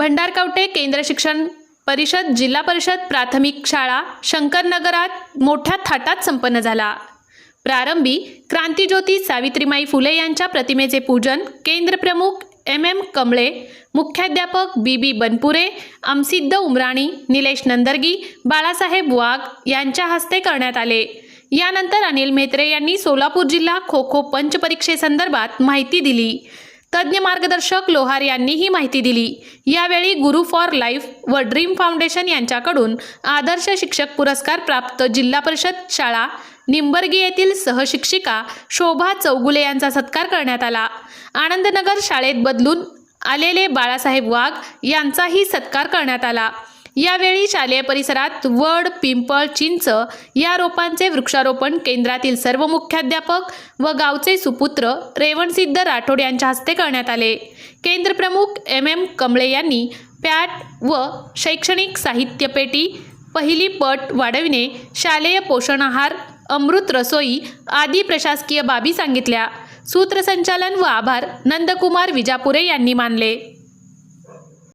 भंडारकावटे केंद्र शिक्षण परिषद जिल्हा परिषद प्राथमिक शाळा शंकरनगरात मोठ्या थाटात संपन्न झाला. प्रारंभी क्रांतीज्योती सावित्रीमाई फुले यांच्या प्रतिमेचे पूजन केंद्रप्रमुख एम एम कमळे मुख्याध्यापक बी बी बनपुरे अमसिद्ध उमराणी निलेश नंदर्गी बाळासाहेब वाघ यांच्या हस्ते करण्यात आले. यानंतर अनिल म्हेत्रे यांनी सोलापूर जिल्हा खो खो पंचपरीक्षेसंदर्भात माहिती दिली. तज्ज्ञ मार्गदर्शक लोहार यांनी ही माहिती दिली. यावेळी गुरु फॉर लाईफ व ड्रीम फाउंडेशन यांच्याकडून आदर्श शिक्षक पुरस्कार प्राप्त जिल्हा परिषद शाळा निंबर्गी येथील सहशिक्षिका शोभा चौगुले यांचा सत्कार करण्यात आला. आनंदनगर शाळेत बदलून आलेले बाळासाहेब वाघ यांचाही सत्कार करण्यात आला. यावेळी शालेय परिसरात वड पिंपळ चिंच या रोपांचे वृक्षारोपण केंद्रातील सर्व मुख्याध्यापक व गावचे सुपुत्र रेवणसिद्ध राठोड यांच्या हस्ते करण्यात आले. केंद्रप्रमुख एम एम कमळे यांनी पॅट व शैक्षणिक साहित्य पेटी पहिली पट वाढविणे शालेय पोषण आहार अमृत रसोई आदी प्रशासकीय बाबी सांगितल्या. सूत्रसंचालन व आभार नंदकुमार विजापुरे यांनी मानले.